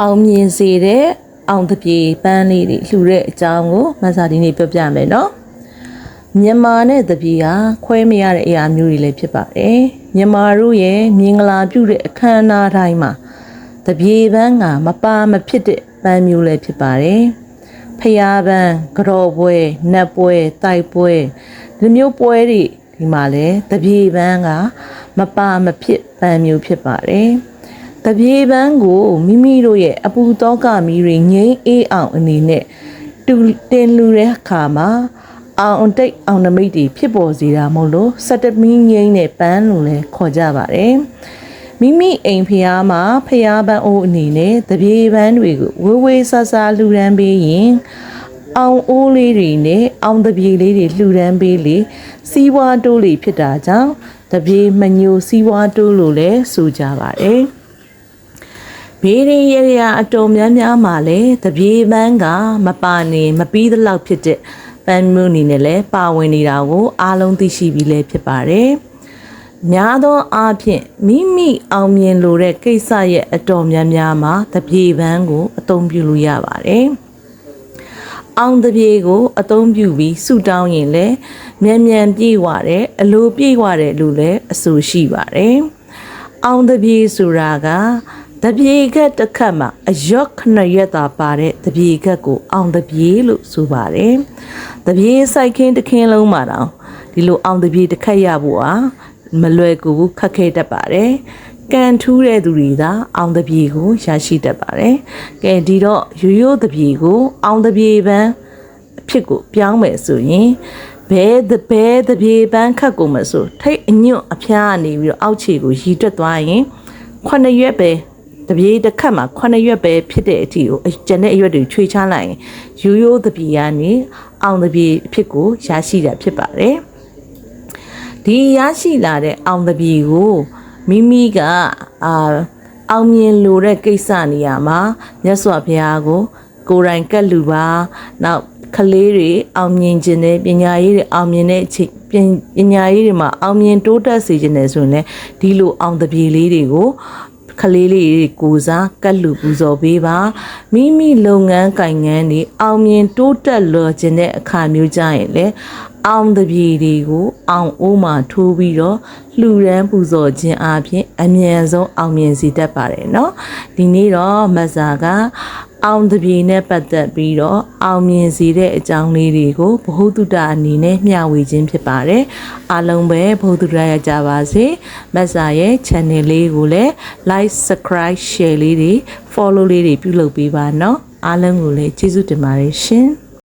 အောင်မြင်စေတဲ့အောင်တပြေပန်းလေးတွေလှူတဲ့အကြောင်းကိုမဆာဒီနေ့ပြောပြမယ်နော်မြန်မာနဲ့တပြေဟာခွဲမရတဲ့အရာမျိုးတွေလည်းဖြစ်ပါတယ်မြန်မာတို့ရဲ့မင်္ဂလာပြုတဲ့အခမ်းအနားတိုင်းမှာတပြေပန်းကမပါမဖြစ်တဲ့ပန်းမျိုးလည်းဖြစ်ပါတယ်ဖျားပန်းကြော်ပွဲနတ်ပွဲတိုက်ပွဲဒီမျိုးပွဲတွေဒီမှာလဲတပြေပန်းကမပါမဖြစ်ပန်းမျိုးဖြစ်ပါတယ် တပြေပန်းကိုမိမိတို့ရဲ့အပူတောကမီတွေငိမ့်အေးအောင်အနေနဲ့တူတင်လူတဲ့အခါမှာအောင်တိတ်အောင်နမိတ်တွေဖြစ်ပေါ်စေတာမို့လို့စက်တမီငိမ့်တဲ့ပန်းလို့လည်းခေါ်ကြပါတယ်မိမိအိမ်ဖျားမှာဖျားပန်းအိုးအနေနဲ့တပြေပန်းတွေကိုဝေးဝေးဆဆလှူဒန်းပေးရင်အောင်အိုးလေးတွေနဲ့အောင်တပြေလေးတွေလှူဒန်းပေးလေစီးပွားတိုးလေးဖြစ်တာကြောင့်တပြေမညိုစီးပွားတိုးလို့လည်းဆိုကြပါတယ် ဘေးရင်ရရအတော်များများမှာလည်းတပြေပန်းကမပါနေမပြီးသလောက်ဖြစ်တဲ့ပန်းမျိုးအနေနဲ့လည်းပါဝင်နေတာကိုအားလုံးသိရှိပြီးလည်းဖြစ်ပါတယ်။များသောအားဖြင့်မိမိအောင်မြင်လိုတဲ့ကိစ္စရဲ့အတော်များများမှာတပြေပန်းကိုအသုံးပြုလို့ရပါတယ်။အောင်တပြေကိုအသုံးပြုပြီးဆူတောင်းရင်လည်းမြန်မြန်ပြေဝတယ်အလိုပြေဝတယ်လို့လည်းအဆိုရှိပါတယ်။အောင်တပြေဆိုတာက တပြေခက်တစ်ခတ်မှာအယော့ခဏရက်သာပါတဲ့တပြေခက်ကိုအောင်တပြေလို့ဆိုပါတယ်။တပြေစိုက်ခင်းတစ်ခင်းလုံးမှာတော့ဒီလိုအောင်တပြေတစ်ခတ်ရဖို့ဟာမလွယ်ကူဘူးခက်ခဲတတ်ပါတယ်။ကန်ထူးတဲ့သူတွေသာအောင်တပြေကိုရရှိတတ်ပါတယ်။ကဲဒီတော့ရိုးရိုးတပြေကိုအောင်တပြေပန်းအဖြစ်ကိုပြောင်းမယ်ဆိုရင်ဘဲတဘဲတပြေပန်းခတ်ကိုမဆိုထိတ်အညွတ်အဖျားကနေပြီးတော့အောက်ခြေကိုရီတွက်သွားရင်ခုနှစ်ရွက်ပဲ တပြေတစ်ခတ်မှာခုနှစ်ရွက်ပဲဖြစ်တဲ့အထီကိုအကျန်တဲ့အရွက်တွေချွေချလိုက်ရင်ရိုးရိုးတပြေကနေအောင်တပြေအဖြစ်ကိုရရှိတာဖြစ်ပါတယ်ဒီရရှိလာတဲ့အောင်တပြေကိုမိမိကအာအောင်မြင်လိုတဲ့ကိစ္စနေရာမှာမြတ်စွာဘုရားကို ကိုယ်တိုင်ကတ်လူပါနောက်ကလေးတွေအောင်မြင်ခြင်းနဲ့ပညာရေးတွေအောင်မြင်တဲ့အချိန်ပညာရေးတွေမှာအောင်မြင်တိုးတက်စေခြင်းနဲ့ဆိုရင်လည်းဒီလိုအောင်တပြေလေးတွေကို ကလေးလေးတွေကိုစားကတ်လူပူဇော်ပေးပါမိမိလုပ်ငန်းကိုင်ငန်းတွေအောင်မြင်တိုးတက်လော်ခြင်းတဲ့အခါမျိုးကြရင်လေအောင်တပြေတွေကိုအောင်အိုးမှထိုးပြီးတော့လှူရန်ပူဇော်ခြင်းအပြင်အမြန်ဆုံးအောင်မြင်စေတတ်ပါတယ်เนาะဒီနေ့တော့မဇာက အောင်သပြေနဲ့ပတ်သက်ပြီးတော့အောင်မြင်စေတဲ့အကြောင်းလေးတွေကိုဘ ਹੁ တုတအနေနဲ့မျှဝေခြင်းဖြစ်ပါတယ်။အားလုံးပဲဘ ਹੁ တုတရကြပါစေ။မက်ဆာရဲ့ channel လေးကိုလည်း like subscribe share လေးတွေ follow လေးတွေပြုလုပ်ပေးပါနော်။အားလုံးကိုလည်းကျေးဇူးတင်ပါတယ်ရှင်။